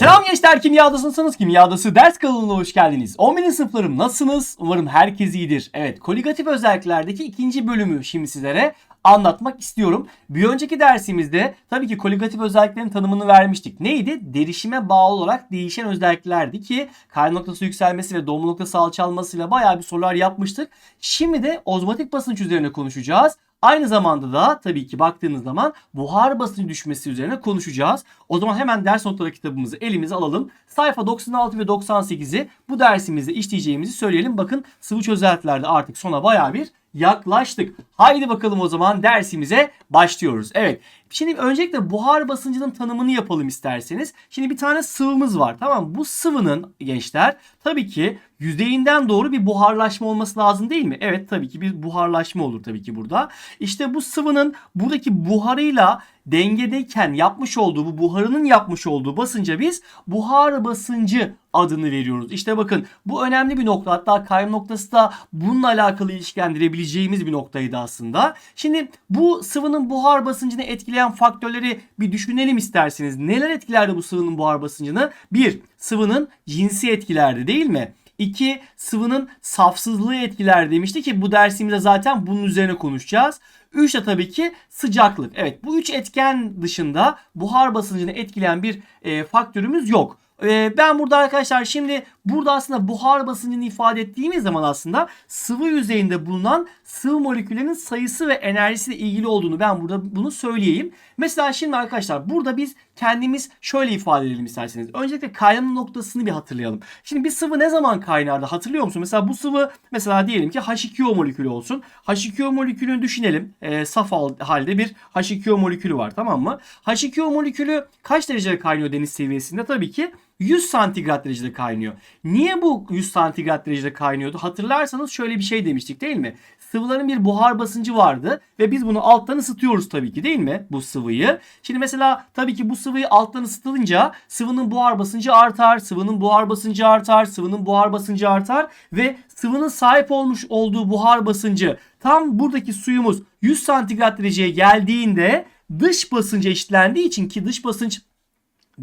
Selam gençler kimyadasınız kimyadası ders kanalına hoş geldiniz. 11. sınıflarım nasılsınız? Umarım herkes iyidir. Evet koligatif özelliklerdeki ikinci bölümü şimdi sizlere anlatmak istiyorum. Bir önceki dersimizde tabii ki koligatif özelliklerin tanımını vermiştik. Neydi? Derişime bağlı olarak değişen özelliklerdi ki kaynak noktası yükselmesi ve dolma noktası alçalmasıyla bayağı bir sorular yapmıştık. Şimdi de ozmotik basınç üzerine konuşacağız. Aynı zamanda da tabii ki baktığınız zaman buhar basıncı düşmesi üzerine konuşacağız. O zaman hemen ders notları kitabımızı elimize alalım. Sayfa 96 ve 98'i bu dersimizde işleyeceğimizi söyleyelim. Bakın sıvı çözeltilerde artık sona baya bir yaklaştık. Haydi bakalım o zaman dersimize başlıyoruz. Evet. Şimdi öncelikle buhar basıncının tanımını yapalım isterseniz. Şimdi bir tane sıvımız var. Tamam mı? Bu sıvının gençler tabii ki yüzeyinden doğru bir buharlaşma olması lazım değil mi? Evet tabii ki bir buharlaşma olur tabii ki burada. İşte bu sıvının buradaki buharıyla dengedeyken yapmış olduğu bu buharının yapmış olduğu basınca biz buhar basıncı adını veriyoruz. İşte bakın bu önemli bir nokta. Hatta kaym noktası da bununla alakalı ilişkilendirebileceğimiz bir noktaydı aslında. Şimdi bu sıvının buhar basıncını etkileyen faktörleri bir düşünelim isterseniz. Neler etkilerdi bu sıvının buhar basıncını? Bir, sıvının cinsi etkilerdi değil mi? 2. Sıvının safsızlığı etkiler demişti ki bu dersimizde zaten bunun üzerine konuşacağız. 3 de tabii ki sıcaklık. Evet bu 3 etken dışında buhar basıncını etkileyen bir e, faktörümüz yok. E, ben burada arkadaşlar şimdi burada aslında buhar basıncını ifade ettiğimiz zaman aslında sıvı yüzeyinde bulunan sıvı moleküllerinin sayısı ve enerjisiyle ilgili olduğunu ben burada bunu söyleyeyim. Mesela şimdi arkadaşlar burada biz kendimiz şöyle ifade edelim isterseniz. Öncelikle kaynama noktasını bir hatırlayalım. Şimdi bir sıvı ne zaman kaynardı hatırlıyor musun? Mesela bu sıvı mesela diyelim ki H2O molekülü olsun. H2O molekülünü düşünelim. E, saf halde bir H2O molekülü var tamam mı? H2O molekülü kaç derecede kaynıyor deniz seviyesinde? Tabii ki 100 santigrat derecede kaynıyor. Niye bu 100 santigrat derecede kaynıyordu? Hatırlarsanız şöyle bir şey demiştik değil mi? Sıvıların bir buhar basıncı vardı ve biz bunu alttan ısıtıyoruz tabii ki değil mi? Bu sıvıyı. Şimdi mesela tabii ki bu sıvıyı alttan ısıtılınca sıvının buhar basıncı artar, sıvının buhar basıncı artar, sıvının buhar basıncı artar ve sıvının sahip olmuş olduğu buhar basıncı tam buradaki suyumuz 100 santigrat dereceye geldiğinde dış basınca eşitlendiği için ki dış basınç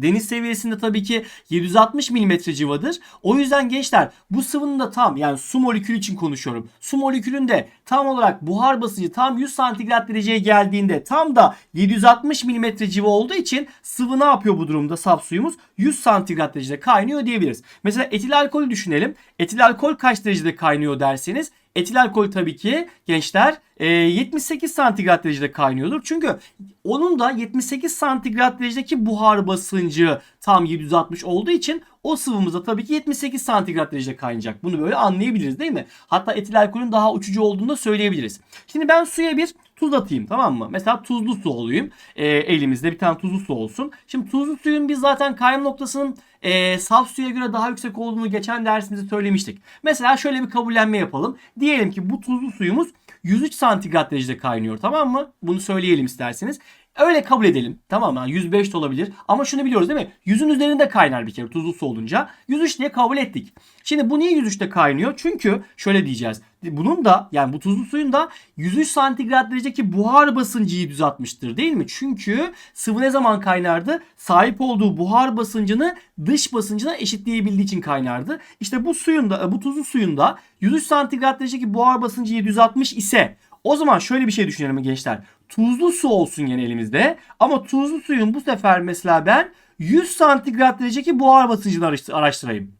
Deniz seviyesinde tabii ki 760 mm civadır. O yüzden gençler bu sıvının da tam yani su molekülü için konuşuyorum. Su molekülünde tam olarak buhar basıncı tam 100 santigrat dereceye geldiğinde tam da 760 mm civa olduğu için sıvı ne yapıyor bu durumda saf suyumuz? 100 santigrat derecede kaynıyor diyebiliriz. Mesela etil alkolü düşünelim. Etil alkol kaç derecede kaynıyor derseniz Etil alkol tabii ki gençler 78 santigrat derecede kaynıyordur. Çünkü onun da 78 santigrat derecedeki buhar basıncı tam 760 olduğu için o sıvımızda tabii ki 78 santigrat derecede kaynayacak. Bunu böyle anlayabiliriz değil mi? Hatta etil alkolün daha uçucu olduğunu da söyleyebiliriz. Şimdi ben suya bir tuz atayım tamam mı? Mesela tuzlu su olayım. E, elimizde bir tane tuzlu su olsun. Şimdi tuzlu suyun biz zaten kaynama noktasının e, saf suya göre daha yüksek olduğunu geçen dersimizde söylemiştik. Mesela şöyle bir kabullenme yapalım. Diyelim ki bu tuzlu suyumuz 103 santigrat derecede kaynıyor tamam mı? Bunu söyleyelim isterseniz. Öyle kabul edelim. Tamam mı? Yani 105 de olabilir. Ama şunu biliyoruz değil mi? 100'ün üzerinde kaynar bir kere tuzlu su olunca. 103 diye kabul ettik. Şimdi bu niye 103'te kaynıyor? Çünkü şöyle diyeceğiz. Bunun da yani bu tuzlu suyun da 103 santigrat derecedeki buhar basıncı 760'tır değil mi? Çünkü sıvı ne zaman kaynardı? Sahip olduğu buhar basıncını dış basıncına eşitleyebildiği için kaynardı. İşte bu suyun da bu tuzlu suyun da 103 santigrat derecedeki buhar basıncı 760 ise o zaman şöyle bir şey düşünelim gençler. Tuzlu su olsun yine elimizde. Ama tuzlu suyun bu sefer mesela ben 100 santigrat derecedeki buhar basıncını araştırayım.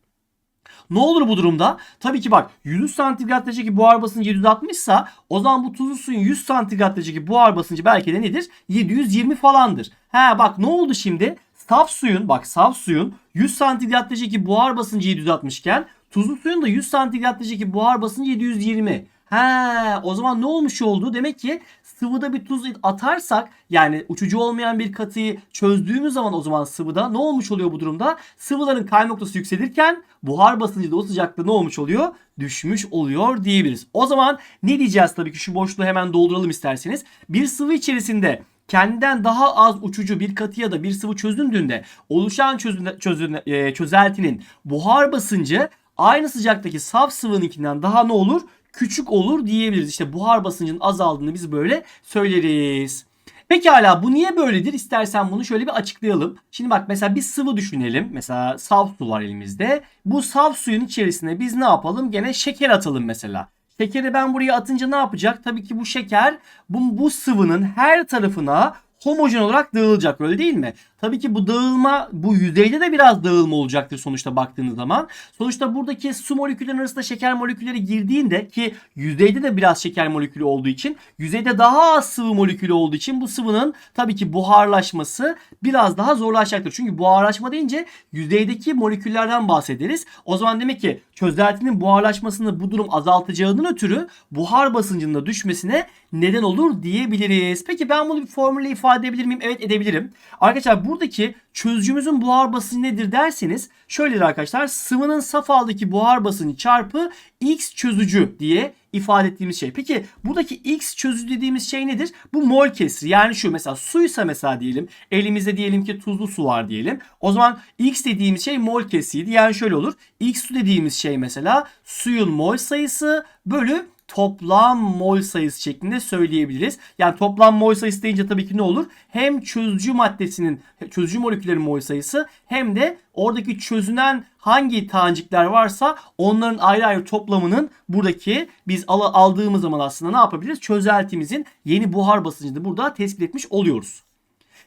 Ne olur bu durumda? Tabii ki bak 100 santigrat derecedeki buhar basıncı 760 ise o zaman bu tuzlu suyun 100 santigrat derecedeki buhar basıncı belki de nedir? 720 falandır. He bak ne oldu şimdi? Saf suyun bak saf suyun 100 santigrat derecedeki buhar basıncı 760 iken tuzlu suyun da 100 santigrat derecedeki buhar basıncı 720. He, o zaman ne olmuş oldu? Demek ki sıvıda bir tuz atarsak yani uçucu olmayan bir katıyı çözdüğümüz zaman o zaman sıvıda ne olmuş oluyor bu durumda? Sıvıların kayma noktası yükselirken buhar basıncı da o sıcaklığı ne olmuş oluyor? Düşmüş oluyor diyebiliriz. O zaman ne diyeceğiz tabii ki şu boşluğu hemen dolduralım isterseniz. Bir sıvı içerisinde kendinden daha az uçucu bir katı ya da bir sıvı çözündüğünde oluşan çözün, çözün, e, çözeltinin buhar basıncı aynı sıcaktaki saf sıvınınkinden daha ne olur? Küçük olur diyebiliriz. İşte buhar basıncının azaldığını biz böyle söyleriz. Pekala bu niye böyledir? İstersen bunu şöyle bir açıklayalım. Şimdi bak mesela bir sıvı düşünelim. Mesela saf su var elimizde. Bu saf suyun içerisine biz ne yapalım? Gene şeker atalım mesela. Şekeri ben buraya atınca ne yapacak? Tabii ki bu şeker bu, bu sıvının her tarafına homojen olarak dağılacak öyle değil mi? Tabii ki bu dağılma bu yüzeyde de biraz dağılma olacaktır sonuçta baktığınız zaman. Sonuçta buradaki su moleküllerinin arasında şeker molekülleri girdiğinde ki yüzeyde de biraz şeker molekülü olduğu için yüzeyde daha az sıvı molekülü olduğu için bu sıvının tabii ki buharlaşması biraz daha zorlaşacaktır. Çünkü buharlaşma deyince yüzeydeki moleküllerden bahsederiz. O zaman demek ki çözeltinin buharlaşmasını bu durum azaltacağından ötürü buhar basıncının da düşmesine neden olur diyebiliriz. Peki ben bunu bir formülle ifade edebilir miyim? Evet edebilirim. Arkadaşlar buradaki çözücümüzün buhar basıncı nedir derseniz şöyledir arkadaşlar. Sıvının saf haldeki buhar basıncı çarpı X çözücü diye ifade ettiğimiz şey. Peki buradaki X çözücü dediğimiz şey nedir? Bu mol kesri. Yani şu mesela suysa mesela diyelim elimizde diyelim ki tuzlu su var diyelim. O zaman X dediğimiz şey mol kesriydi. Yani şöyle olur. X su dediğimiz şey mesela suyun mol sayısı bölü toplam mol sayısı şeklinde söyleyebiliriz. Yani toplam mol sayısı deyince tabii ki ne olur? Hem çözücü maddesinin, çözücü moleküllerin mol sayısı hem de oradaki çözünen hangi tanecikler varsa onların ayrı ayrı toplamının buradaki biz aldığımız zaman aslında ne yapabiliriz? Çözeltimizin yeni buhar basıncını burada tespit etmiş oluyoruz.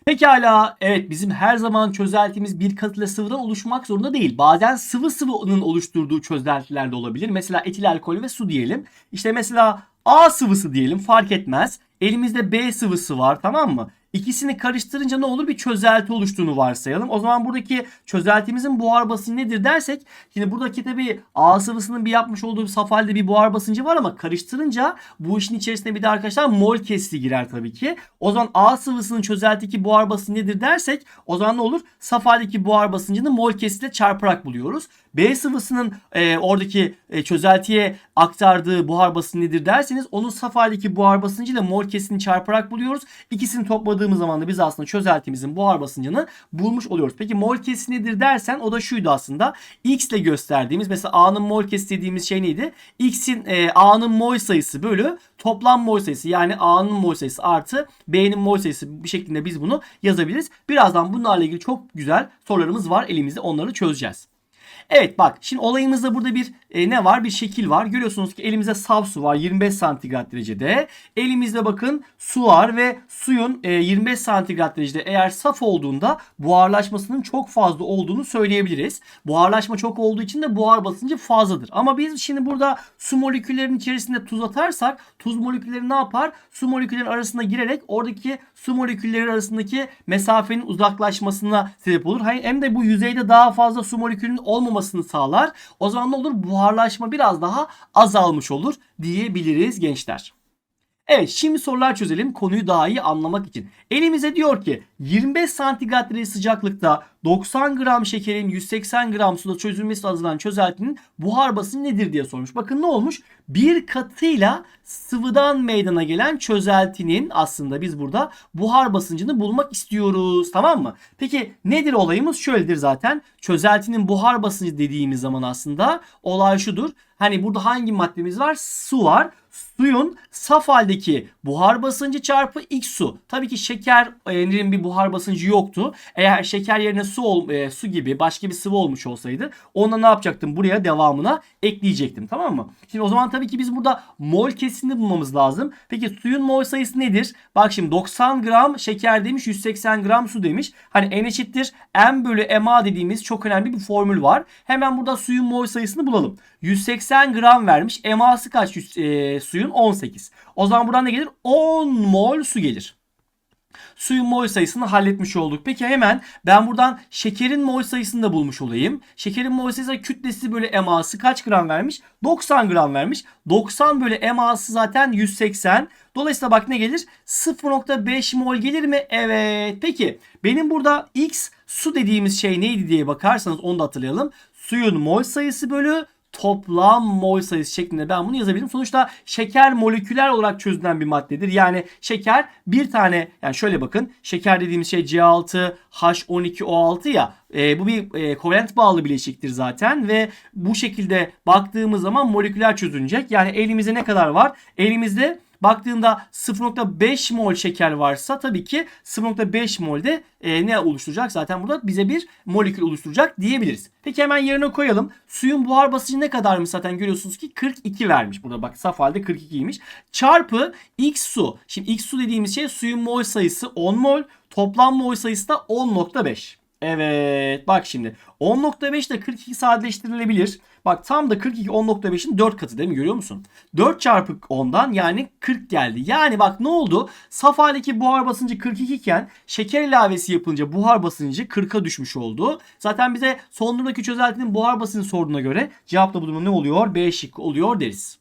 Pekala evet bizim her zaman çözeltimiz bir katıyla sıvıdan oluşmak zorunda değil. Bazen sıvı sıvının oluşturduğu çözeltiler de olabilir. Mesela etil alkol ve su diyelim. İşte mesela A sıvısı diyelim fark etmez. Elimizde B sıvısı var tamam mı? İkisini karıştırınca ne olur? Bir çözelti oluştuğunu varsayalım. O zaman buradaki çözeltimizin buhar basıncı nedir dersek şimdi buradaki tabi A sıvısının bir yapmış olduğu bir saf bir buhar basıncı var ama karıştırınca bu işin içerisinde bir de arkadaşlar mol kesri girer tabii ki. O zaman A sıvısının çözeltideki buhar basıncı nedir dersek o zaman ne olur? Saf haldeki buhar basıncını mol kesriyle çarparak buluyoruz. B sıvısının e, oradaki e, çözeltiye aktardığı buhar basıncı nedir derseniz onun saf haldeki buhar basıncı ile mol kesini çarparak buluyoruz. İkisini topladığımız zaman da biz aslında çözeltimizin buhar basıncını bulmuş oluyoruz. Peki mol kesi nedir dersen o da şuydu aslında. X ile gösterdiğimiz mesela A'nın mol kesi dediğimiz şey neydi? X'in e, A'nın mol sayısı bölü toplam mol sayısı yani A'nın mol sayısı artı B'nin mol sayısı bir şeklinde biz bunu yazabiliriz. Birazdan bunlarla ilgili çok güzel sorularımız var elimizde onları çözeceğiz. Evet bak şimdi olayımızda burada bir e, ne var? Bir şekil var. Görüyorsunuz ki elimizde saf su var 25 santigrat derecede. Elimizde bakın su var ve suyun e, 25 santigrat derecede eğer saf olduğunda buharlaşmasının çok fazla olduğunu söyleyebiliriz. Buharlaşma çok olduğu için de buhar basıncı fazladır. Ama biz şimdi burada su moleküllerinin içerisinde tuz atarsak tuz molekülleri ne yapar? Su moleküllerin arasına girerek oradaki su molekülleri arasındaki mesafenin uzaklaşmasına sebep olur. Hem de bu yüzeyde daha fazla su molekülünün olmamasını sağlar. O zaman ne olur? Buharlaşma biraz daha azalmış olur diyebiliriz gençler. Evet şimdi sorular çözelim konuyu daha iyi anlamak için. Elimize diyor ki 25 santigrat derece sıcaklıkta 90 gram şekerin 180 gram suda çözülmesi azılan çözeltinin buhar basıncı nedir diye sormuş. Bakın ne olmuş? Bir katıyla sıvıdan meydana gelen çözeltinin aslında biz burada buhar basıncını bulmak istiyoruz. Tamam mı? Peki nedir olayımız? Şöyledir zaten. Çözeltinin buhar basıncı dediğimiz zaman aslında olay şudur. Hani burada hangi maddemiz var? Su var suyun saf haldeki buhar basıncı çarpı x su. Tabii ki şekerin bir buhar basıncı yoktu. Eğer şeker yerine su ol, e, su gibi başka bir sıvı olmuş olsaydı ona ne yapacaktım? Buraya devamına ekleyecektim. Tamam mı? Şimdi o zaman tabii ki biz burada mol kesini bulmamız lazım. Peki suyun mol sayısı nedir? Bak şimdi 90 gram şeker demiş 180 gram su demiş. Hani n eşittir m bölü ma dediğimiz çok önemli bir formül var. Hemen burada suyun mol sayısını bulalım. 180 gram vermiş. Eması kaç e, suyun? 18. O zaman buradan ne gelir? 10 mol su gelir. Suyun mol sayısını halletmiş olduk. Peki hemen ben buradan şekerin mol sayısını da bulmuş olayım. Şekerin mol sayısı kütlesi bölü eması kaç gram vermiş? 90 gram vermiş. 90 bölü eması zaten 180. Dolayısıyla bak ne gelir? 0.5 mol gelir mi? Evet. Peki benim burada x su dediğimiz şey neydi diye bakarsanız onu da hatırlayalım. Suyun mol sayısı bölü toplam mol sayısı şeklinde ben bunu yazabilirim. Sonuçta şeker moleküler olarak çözülen bir maddedir. Yani şeker bir tane yani şöyle bakın şeker dediğimiz şey C6 H12O6 ya e, bu bir e, kovalent bağlı bileşiktir zaten ve bu şekilde baktığımız zaman moleküler çözünecek. Yani elimizde ne kadar var? Elimizde Baktığında 0.5 mol şeker varsa tabii ki 0.5 molde e, ne oluşturacak? Zaten burada bize bir molekül oluşturacak diyebiliriz. Peki hemen yerine koyalım. Suyun buhar basıncı ne kadarmış zaten görüyorsunuz ki 42 vermiş. Burada bak saf halde 42'ymiş. Çarpı x su. Şimdi x su dediğimiz şey suyun mol sayısı 10 mol. Toplam mol sayısı da 10.5. Evet bak şimdi 10.5 ile 42 sadeleştirilebilir. Bak tam da 42 10.5'in 4 katı değil mi görüyor musun? 4 çarpı 10'dan yani 40 geldi. Yani bak ne oldu? Saf haldeki buhar basıncı 42 iken şeker ilavesi yapınca buhar basıncı 40'a düşmüş oldu. Zaten bize son durumdaki çözeltinin buhar basıncı sorduğuna göre cevapla bu durumda ne oluyor? B şıkkı oluyor deriz.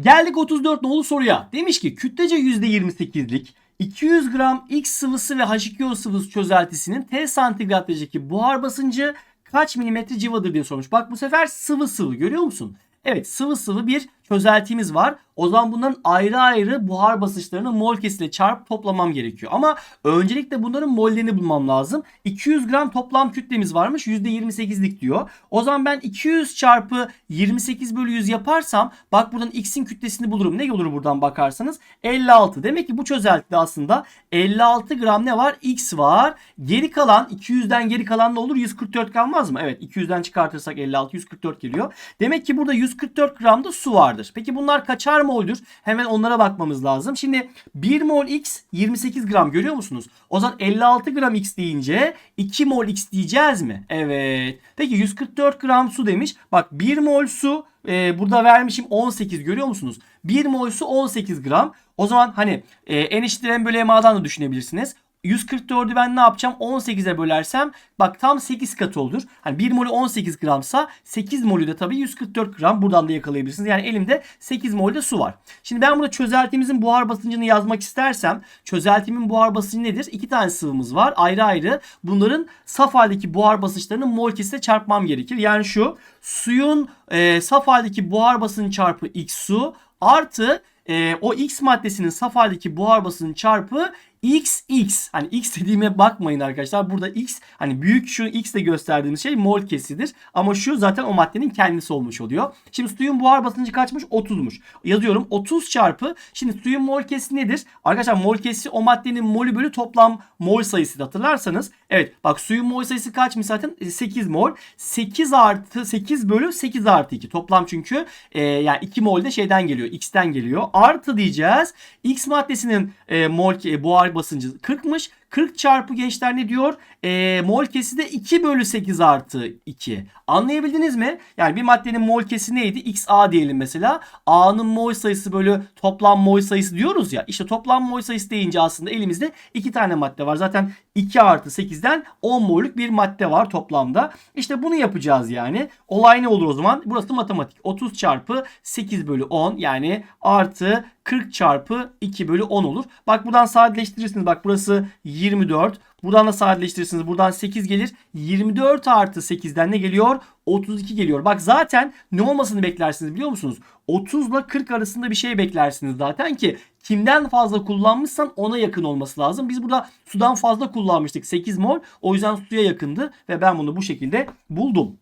Geldik 34 nolu soruya. Demiş ki kütlece %28'lik 200 gram X sıvısı ve H2O sıvısı çözeltisinin T santigrat derecedeki buhar basıncı kaç milimetre civadır diye sormuş. Bak bu sefer sıvı sıvı görüyor musun? Evet sıvı sıvı bir çözeltimiz var. O zaman bunların ayrı ayrı buhar basınçlarını mol kesiyle çarpıp toplamam gerekiyor. Ama öncelikle bunların mollerini bulmam lazım. 200 gram toplam kütlemiz varmış. %28'lik diyor. O zaman ben 200 çarpı 28 bölü 100 yaparsam bak buradan x'in kütlesini bulurum. Ne olur buradan bakarsanız? 56. Demek ki bu çözeltide aslında 56 gram ne var? X var. Geri kalan 200'den geri kalan ne olur? 144 kalmaz mı? Evet 200'den çıkartırsak 56 144 geliyor. Demek ki burada 144 gram da su vardır. Peki bunlar kaçar mol'dür? Hemen onlara bakmamız lazım. Şimdi 1 mol X 28 gram görüyor musunuz? O zaman 56 gram X deyince 2 mol X diyeceğiz mi? Evet. Peki 144 gram su demiş. Bak 1 mol su e, burada vermişim 18 görüyor musunuz? 1 mol su 18 gram. O zaman hani e, n eşittir m bölü m'dan da düşünebilirsiniz. 144'ü ben ne yapacağım? 18'e bölersem bak tam 8 katı olur. Hani 1 molü 18 gramsa 8 molü de tabii 144 gram. Buradan da yakalayabilirsiniz. Yani elimde 8 molde su var. Şimdi ben burada çözeltimizin buhar basıncını yazmak istersem çözeltimin buhar basıncı nedir? İki tane sıvımız var. Ayrı ayrı bunların saf haldeki buhar basınçlarını mol kesite çarpmam gerekir. Yani şu suyun e, saf haldeki buhar basıncı çarpı x su artı e, o X maddesinin saf haldeki buhar basıncı çarpı XX. Hani X dediğime bakmayın arkadaşlar. Burada X hani büyük şu X de gösterdiğimiz şey mol kesidir. Ama şu zaten o maddenin kendisi olmuş oluyor. Şimdi suyun buhar basıncı kaçmış? 30'muş. Yazıyorum 30 çarpı. Şimdi suyun mol kesisi nedir? Arkadaşlar mol kesisi o maddenin molü bölü toplam mol sayısı hatırlarsanız. Evet bak suyun mol sayısı kaçmış zaten? 8 e, mol. 8 artı 8 bölü 8 artı 2. Toplam çünkü e, yani 2 mol de şeyden geliyor. X'ten geliyor. Artı diyeceğiz. X maddesinin e, mol e, buhar basıncı 40'mış. 40 çarpı gençler ne diyor? E, mol kesi de 2 bölü 8 artı 2. Anlayabildiniz mi? Yani bir maddenin mol kesi neydi? XA diyelim mesela. A'nın mol sayısı bölü toplam mol sayısı diyoruz ya. İşte toplam mol sayısı deyince aslında elimizde 2 tane madde var. Zaten 2 artı 8'den 10 mol'lük bir madde var toplamda. İşte bunu yapacağız yani. Olay ne olur o zaman? Burası matematik. 30 çarpı 8 bölü 10 yani artı 40 çarpı 2 bölü 10 olur. Bak buradan sadeleştirirsiniz. Bak burası 24. Buradan da sadeleştirirsiniz. Buradan 8 gelir. 24 artı 8'den ne geliyor? 32 geliyor. Bak zaten ne olmasını beklersiniz biliyor musunuz? 30 ile 40 arasında bir şey beklersiniz zaten ki kimden fazla kullanmışsan ona yakın olması lazım. Biz burada sudan fazla kullanmıştık 8 mol. O yüzden suya yakındı ve ben bunu bu şekilde buldum.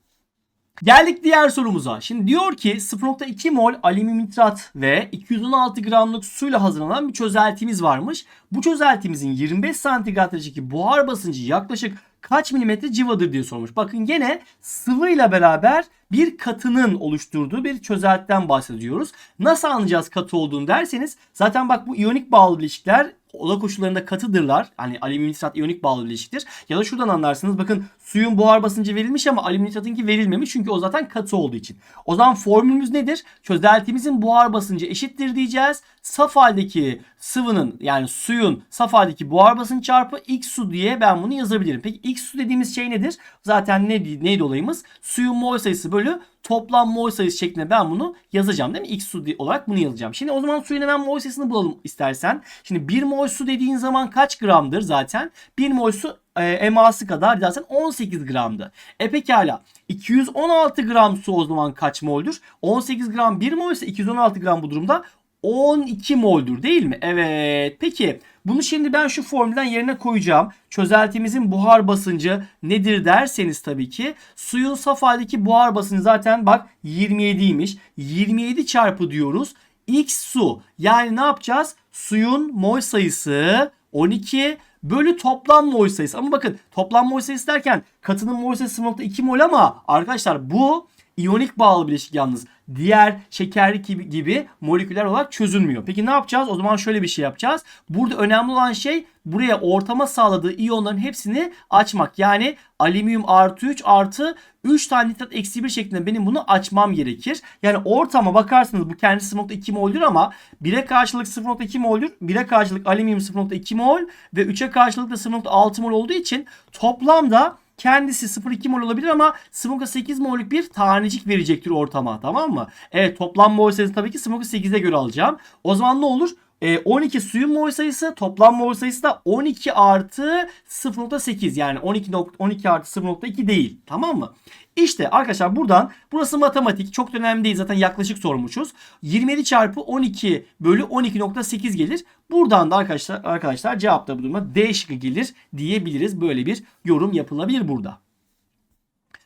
Geldik diğer sorumuza. Şimdi diyor ki 0.2 mol alüminyum nitrat ve 216 gramlık suyla hazırlanan bir çözeltimiz varmış. Bu çözeltimizin 25 santigrat derecedeki buhar basıncı yaklaşık kaç milimetre civadır diye sormuş. Bakın yine sıvıyla beraber bir katının oluşturduğu bir çözeltiden bahsediyoruz. Nasıl anlayacağız katı olduğunu derseniz zaten bak bu iyonik bağlı bileşikler oda koşullarında katıdırlar. Hani alüminyum nitrat iyonik bağlı bileşiktir. Ya da şuradan anlarsınız. Bakın suyun buhar basıncı verilmiş ama alüminyum nitratınki verilmemiş. Çünkü o zaten katı olduğu için. O zaman formülümüz nedir? Çözeltimizin buhar basıncı eşittir diyeceğiz. Saf haldeki sıvının yani suyun saf haldeki buhar basıncı çarpı x su diye ben bunu yazabilirim. Peki x su dediğimiz şey nedir? Zaten ne, neydi olayımız? Suyun mol sayısı bölü toplam mol sayısı şeklinde ben bunu yazacağım değil mi? X su olarak bunu yazacağım. Şimdi o zaman suyun hemen mol sayısını bulalım istersen. Şimdi 1 mol su dediğin zaman kaç gramdır zaten? 1 mol su e, eması kadar zaten 18 gramdı. E pekala 216 gram su o zaman kaç moldur? 18 gram 1 mol ise 216 gram bu durumda 12 moldur değil mi? Evet. Peki bunu şimdi ben şu formülden yerine koyacağım. Çözeltimizin buhar basıncı nedir derseniz tabii ki suyun saf haldeki buhar basıncı zaten bak 27'ymiş. 27 çarpı diyoruz. X su. Yani ne yapacağız? Suyun mol sayısı 12 bölü toplam mol sayısı. Ama bakın toplam mol sayısı derken katının mol sayısı 0.2 mol ama arkadaşlar bu iyonik bağlı bileşik yalnız. Diğer şekerlik gibi, gibi moleküler olarak çözülmüyor. Peki ne yapacağız? O zaman şöyle bir şey yapacağız. Burada önemli olan şey buraya ortama sağladığı iyonların hepsini açmak. Yani alüminyum artı 3 artı 3 tane nitrat eksi 1 şeklinde benim bunu açmam gerekir. Yani ortama bakarsanız bu kendisi 0.2 mol'dür ama 1'e karşılık 0.2 mol'dür. 1'e karşılık alüminyum 0.2 mol ve 3'e karşılık da 0.6 mol olduğu için toplamda kendisi 0.2 mol olabilir ama 0.8 mol'lük bir tanecik verecektir ortama tamam mı? Evet toplam mol sayısı tabii ki 0.8'e göre alacağım. O zaman ne olur? E, 12 suyun mol sayısı toplam mol sayısı da 12 artı 0.8 yani 12, 12 artı 0.2 değil tamam mı? İşte arkadaşlar buradan burası matematik çok önemli değil zaten yaklaşık sormuşuz. 27 çarpı 12 bölü 12.8 gelir. Buradan da arkadaşlar arkadaşlar cevap da bu duruma D şıkkı gelir diyebiliriz. Böyle bir yorum yapılabilir burada.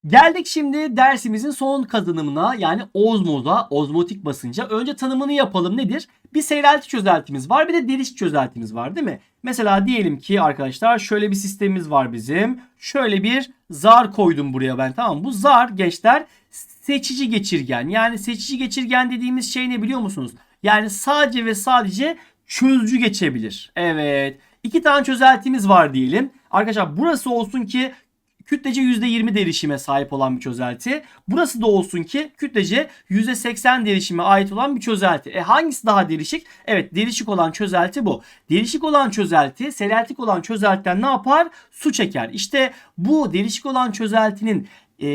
Geldik şimdi dersimizin son kazanımına yani ozmoza, ozmotik basınca. Önce tanımını yapalım nedir? Bir seyrelti çözeltimiz var bir de deliş çözeltimiz var değil mi? Mesela diyelim ki arkadaşlar şöyle bir sistemimiz var bizim. Şöyle bir zar koydum buraya ben tamam mı? Bu zar gençler seçici geçirgen. Yani seçici geçirgen dediğimiz şey ne biliyor musunuz? Yani sadece ve sadece çözücü geçebilir. Evet. İki tane çözeltimiz var diyelim. Arkadaşlar burası olsun ki kütlece %20 derişime sahip olan bir çözelti. Burası da olsun ki kütlece %80 derişime ait olan bir çözelti. E hangisi daha derişik? Evet derişik olan çözelti bu. Derişik olan çözelti seyreltik olan çözeltiden ne yapar? Su çeker. İşte bu derişik olan çözeltinin e,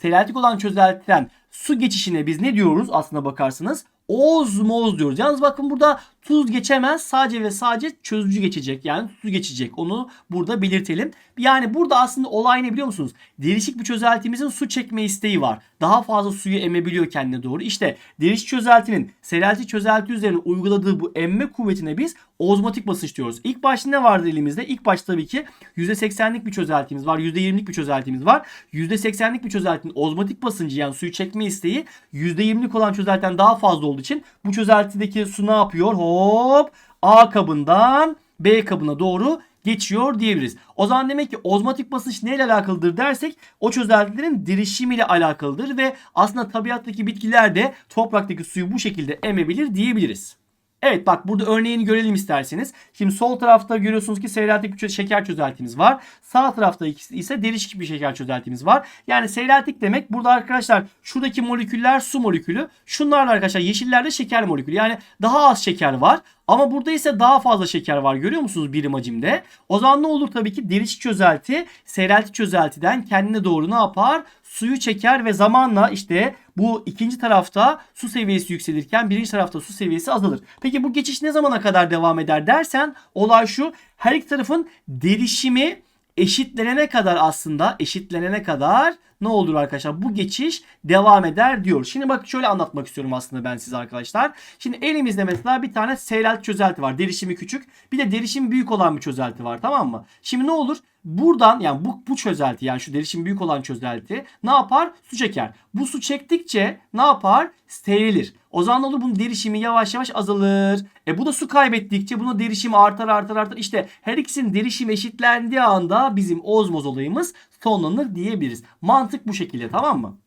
seyreltik olan çözeltiden su geçişine biz ne diyoruz aslına bakarsanız? Ozmoz diyoruz. Yalnız bakın burada tuz geçemez. Sadece ve sadece çözücü geçecek. Yani su geçecek. Onu burada belirtelim. Yani burada aslında olay ne biliyor musunuz? Derişik bir çözeltimizin su çekme isteği var. Daha fazla suyu emebiliyor kendine doğru. İşte derişik çözeltinin seyrelti çözelti üzerine uyguladığı bu emme kuvvetine biz ozmotik basınç diyoruz. İlk başta ne vardı elimizde? İlk başta tabii ki %80'lik bir çözeltimiz var. %20'lik bir çözeltimiz var. %80'lik bir çözeltinin ozmotik basıncı yani suyu çekme isteği %20'lik olan çözeltiden daha fazla olduğu için bu çözeltideki su ne yapıyor? Hop A kabından B kabına doğru geçiyor diyebiliriz. O zaman demek ki ozmotik basınç neyle alakalıdır dersek o çözeltilerin derişimiyle alakalıdır ve aslında tabiattaki bitkiler de topraktaki suyu bu şekilde emebilir diyebiliriz. Evet bak burada örneğini görelim isterseniz. Şimdi sol tarafta görüyorsunuz ki seyreltik bir şeker çözeltimiz var. Sağ tarafta ise derişik bir şeker çözeltimiz var. Yani seyreltik demek burada arkadaşlar şuradaki moleküller su molekülü. Şunlar arkadaşlar yeşillerde şeker molekülü. Yani daha az şeker var. Ama burada ise daha fazla şeker var. Görüyor musunuz birim hacimde? O zaman ne olur tabii ki derişik çözelti seyrelti çözeltiden kendine doğru ne yapar? Suyu çeker ve zamanla işte bu ikinci tarafta su seviyesi yükselirken birinci tarafta su seviyesi azalır. Peki bu geçiş ne zamana kadar devam eder dersen olay şu. Her iki tarafın derişimi eşitlenene kadar aslında eşitlenene kadar ne olur arkadaşlar bu geçiş devam eder diyor. Şimdi bak şöyle anlatmak istiyorum aslında ben size arkadaşlar. Şimdi elimizde mesela bir tane seyrelti çözelti var. Derişimi küçük bir de derişimi büyük olan bir çözelti var tamam mı? Şimdi ne olur? Buradan yani bu, bu çözelti yani şu derişim büyük olan çözelti ne yapar? Su çeker. Bu su çektikçe ne yapar? Seyrelilir. O zaman ne olur bunun derişimi yavaş yavaş azalır. E bu da su kaybettikçe bunun derişimi artar artar artar. İşte her ikisinin derişimi eşitlendiği anda bizim ozmoz olayımız sonlanır diyebiliriz. Mantık bu şekilde tamam mı?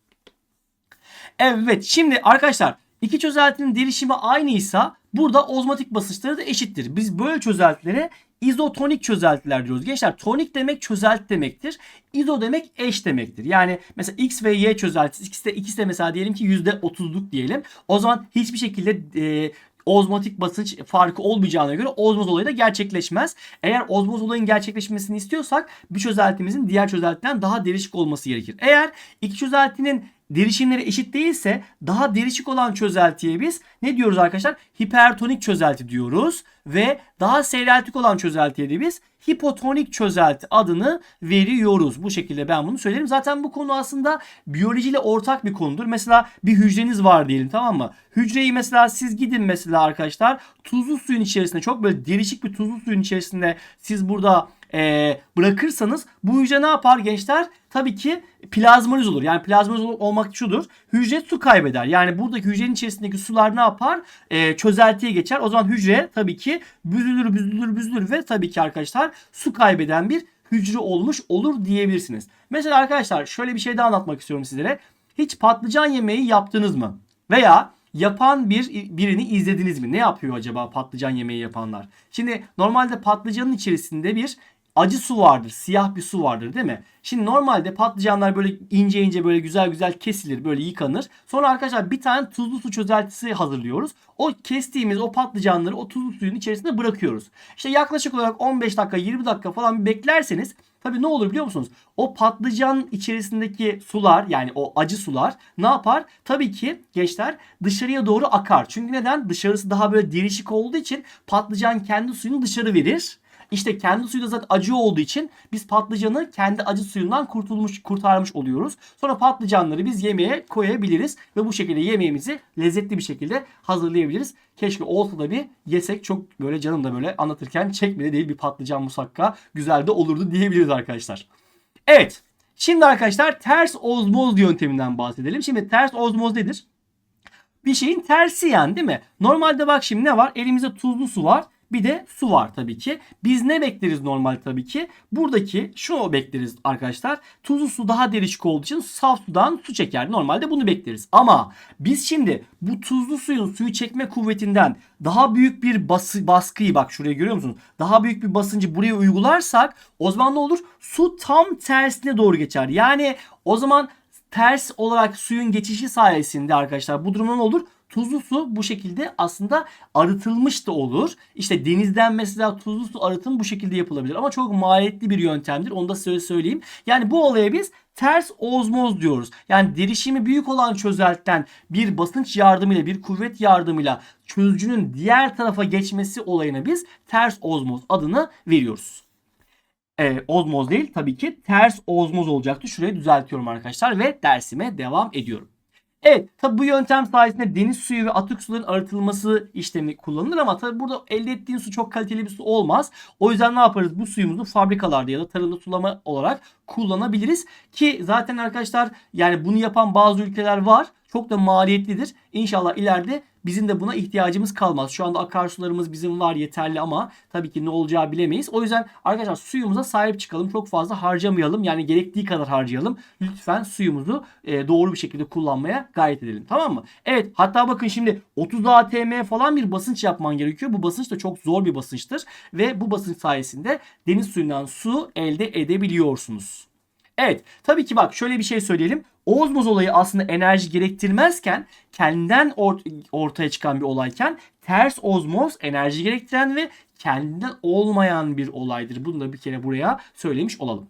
Evet şimdi arkadaşlar iki çözeltinin derişimi aynıysa burada ozmotik basınçları da eşittir. Biz böyle çözeltilere izotonik çözeltiler diyoruz. Gençler tonik demek çözelti demektir. İzo demek eş demektir. Yani mesela X ve Y çözeltisi ikisi de, ikisi de mesela diyelim ki %30'luk diyelim. O zaman hiçbir şekilde e, ozmotik basınç farkı olmayacağına göre ozmoz olayı da gerçekleşmez. Eğer ozmoz olayın gerçekleşmesini istiyorsak bir çözeltimizin diğer çözeltiden daha derişik olması gerekir. Eğer iki çözeltinin derişimleri eşit değilse daha derişik olan çözeltiye biz ne diyoruz arkadaşlar? Hipertonik çözelti diyoruz ve daha seyreltik olan çözeltiye de biz hipotonik çözelti adını veriyoruz. Bu şekilde ben bunu söylerim. Zaten bu konu aslında biyolojiyle ortak bir konudur. Mesela bir hücreniz var diyelim tamam mı? Hücreyi mesela siz gidin mesela arkadaşlar tuzlu suyun içerisinde çok böyle derişik bir tuzlu suyun içerisinde siz burada e, bırakırsanız bu hücre ne yapar gençler? Tabii ki plazmoliz olur. Yani plazmoliz ol- olmak şudur. Hücre su kaybeder. Yani buradaki hücrenin içerisindeki sular ne yapar? E, çözeltiye geçer. O zaman hücre tabii ki büzülür büzülür büzülür ve tabii ki arkadaşlar su kaybeden bir hücre olmuş olur diyebilirsiniz. Mesela arkadaşlar şöyle bir şey daha anlatmak istiyorum sizlere. Hiç patlıcan yemeği yaptınız mı? Veya yapan bir birini izlediniz mi? Ne yapıyor acaba patlıcan yemeği yapanlar? Şimdi normalde patlıcanın içerisinde bir acı su vardır. Siyah bir su vardır değil mi? Şimdi normalde patlıcanlar böyle ince ince böyle güzel güzel kesilir. Böyle yıkanır. Sonra arkadaşlar bir tane tuzlu su çözeltisi hazırlıyoruz. O kestiğimiz o patlıcanları o tuzlu suyun içerisinde bırakıyoruz. İşte yaklaşık olarak 15 dakika 20 dakika falan beklerseniz Tabii ne olur biliyor musunuz? O patlıcan içerisindeki sular yani o acı sular ne yapar? Tabii ki gençler dışarıya doğru akar. Çünkü neden? Dışarısı daha böyle derişik olduğu için patlıcan kendi suyunu dışarı verir. İşte kendi suyu da zaten acı olduğu için biz patlıcanı kendi acı suyundan kurtulmuş kurtarmış oluyoruz. Sonra patlıcanları biz yemeğe koyabiliriz ve bu şekilde yemeğimizi lezzetli bir şekilde hazırlayabiliriz. Keşke olsa da bir yesek çok böyle canım da böyle anlatırken çekmedi değil bir patlıcan musakka güzel de olurdu diyebiliriz arkadaşlar. Evet. Şimdi arkadaşlar ters ozmoz yönteminden bahsedelim. Şimdi ters ozmoz nedir? Bir şeyin tersi yani değil mi? Normalde bak şimdi ne var? Elimizde tuzlu su var. Bir de su var tabii ki. Biz ne bekleriz normal tabii ki? Buradaki şunu bekleriz arkadaşlar. Tuzlu su daha derişik olduğu için saf sudan su çeker. Normalde bunu bekleriz. Ama biz şimdi bu tuzlu suyun suyu çekme kuvvetinden daha büyük bir bası, baskıyı bak şuraya görüyor musunuz? Daha büyük bir basıncı buraya uygularsak o zaman ne olur? Su tam tersine doğru geçer. Yani o zaman ters olarak suyun geçişi sayesinde arkadaşlar bu durumda ne olur? Tuzlu su bu şekilde aslında arıtılmış da olur. İşte denizden mesela tuzlu su arıtım bu şekilde yapılabilir. Ama çok maliyetli bir yöntemdir. Onu da size söyleyeyim. Yani bu olaya biz ters ozmoz diyoruz. Yani derişimi büyük olan çözeltiden bir basınç yardımıyla, bir kuvvet yardımıyla çözücünün diğer tarafa geçmesi olayına biz ters ozmoz adını veriyoruz e, ozmoz değil tabii ki ters ozmoz olacaktı. Şurayı düzeltiyorum arkadaşlar ve dersime devam ediyorum. Evet tabi bu yöntem sayesinde deniz suyu ve atık suların arıtılması işlemi kullanılır ama tabi burada elde ettiğin su çok kaliteli bir su olmaz. O yüzden ne yaparız? Bu suyumuzu fabrikalarda ya da tarımda sulama olarak kullanabiliriz. Ki zaten arkadaşlar yani bunu yapan bazı ülkeler var. Çok da maliyetlidir. İnşallah ileride bizim de buna ihtiyacımız kalmaz. Şu anda akarsularımız bizim var yeterli ama tabii ki ne olacağı bilemeyiz. O yüzden arkadaşlar suyumuza sahip çıkalım. Çok fazla harcamayalım. Yani gerektiği kadar harcayalım. Lütfen suyumuzu e, doğru bir şekilde kullanmaya gayret edelim. Tamam mı? Evet hatta bakın şimdi 30 atm falan bir basınç yapman gerekiyor. Bu basınç da çok zor bir basınçtır. Ve bu basınç sayesinde deniz suyundan su elde edebiliyorsunuz. Evet tabii ki bak şöyle bir şey söyleyelim. Ozmoz olayı aslında enerji gerektirmezken kendinden or- ortaya çıkan bir olayken ters ozmoz enerji gerektiren ve kendinden olmayan bir olaydır. Bunu da bir kere buraya söylemiş olalım.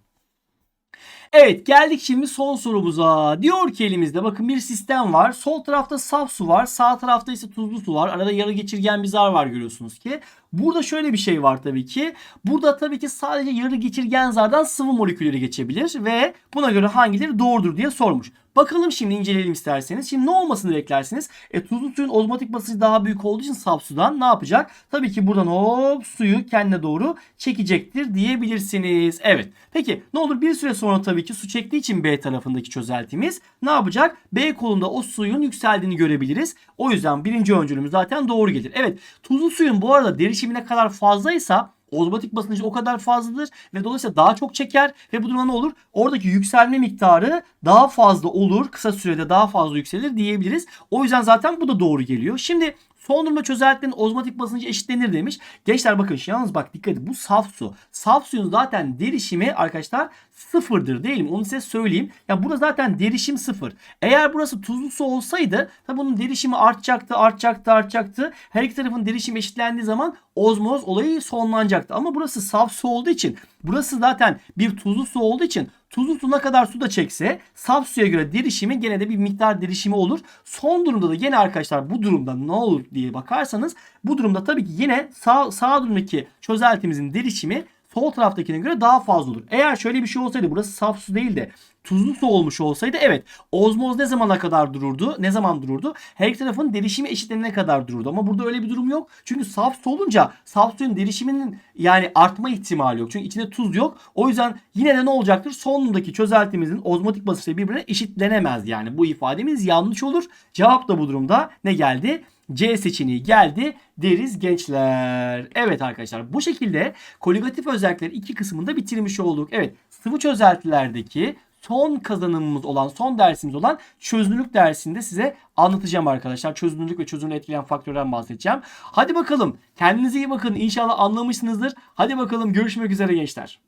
Evet geldik şimdi son sorumuza. Diyor ki elimizde bakın bir sistem var. Sol tarafta saf su var. Sağ tarafta ise tuzlu su var. Arada yarı geçirgen bir zar var görüyorsunuz ki. Burada şöyle bir şey var tabii ki. Burada tabii ki sadece yarı geçirgen zardan sıvı molekülleri geçebilir ve buna göre hangileri doğrudur diye sormuş. Bakalım şimdi inceleyelim isterseniz. Şimdi ne olmasını beklersiniz? E, tuzlu suyun ozmotik basıncı daha büyük olduğu için saf sudan ne yapacak? Tabii ki buradan hop suyu kendine doğru çekecektir diyebilirsiniz. Evet. Peki ne olur bir süre sonra tabii ki su çektiği için B tarafındaki çözeltimiz ne yapacak? B kolunda o suyun yükseldiğini görebiliriz. O yüzden birinci öncülümüz zaten doğru gelir. Evet tuzlu suyun bu arada derişimi ne kadar fazlaysa ozmotik basıncı o kadar fazladır ve dolayısıyla daha çok çeker ve bu durumda ne olur? Oradaki yükselme miktarı daha fazla olur. Kısa sürede daha fazla yükselir diyebiliriz. O yüzden zaten bu da doğru geliyor. Şimdi Son durumda çözeltinin ozmotik basıncı eşitlenir demiş. Gençler bakın yalnız bak dikkat edin bu saf su. Saf suyun zaten derişimi arkadaşlar sıfırdır değil mi? Onu size söyleyeyim. Ya burada zaten derişim sıfır. Eğer burası tuzlu su olsaydı tabi bunun derişimi artacaktı, artacaktı, artacaktı. Her iki tarafın derişimi eşitlendiği zaman ozmoz olayı sonlanacaktı. Ama burası saf su olduğu için burası zaten bir tuzlu su olduğu için Tuzlu su ne kadar su da çekse saf suya göre derişimi gene de bir miktar derişimi olur. Son durumda da gene arkadaşlar bu durumda ne olur diye bakarsanız bu durumda tabii ki yine sağ, sağ durumdaki çözeltimizin derişimi sol taraftakine göre daha fazla olur. Eğer şöyle bir şey olsaydı burası saf su değil de tuzlu su olmuş olsaydı evet ozmoz ne zamana kadar dururdu? Ne zaman dururdu? Her iki tarafın derişimi eşitlenene kadar dururdu. Ama burada öyle bir durum yok. Çünkü saf su olunca saf suyun derişiminin yani artma ihtimali yok. Çünkü içinde tuz yok. O yüzden yine de ne olacaktır? Sonundaki çözeltimizin ozmotik basınçla birbirine eşitlenemez yani. Bu ifademiz yanlış olur. Cevap da bu durumda ne geldi? C seçeneği geldi deriz gençler. Evet arkadaşlar bu şekilde koligatif özellikleri iki kısmında bitirmiş olduk. Evet sıvı çözeltilerdeki son kazanımımız olan son dersimiz olan çözünürlük dersinde size anlatacağım arkadaşlar. Çözünürlük ve çözünürlüğü etkileyen faktörden bahsedeceğim. Hadi bakalım kendinize iyi bakın İnşallah anlamışsınızdır. Hadi bakalım görüşmek üzere gençler.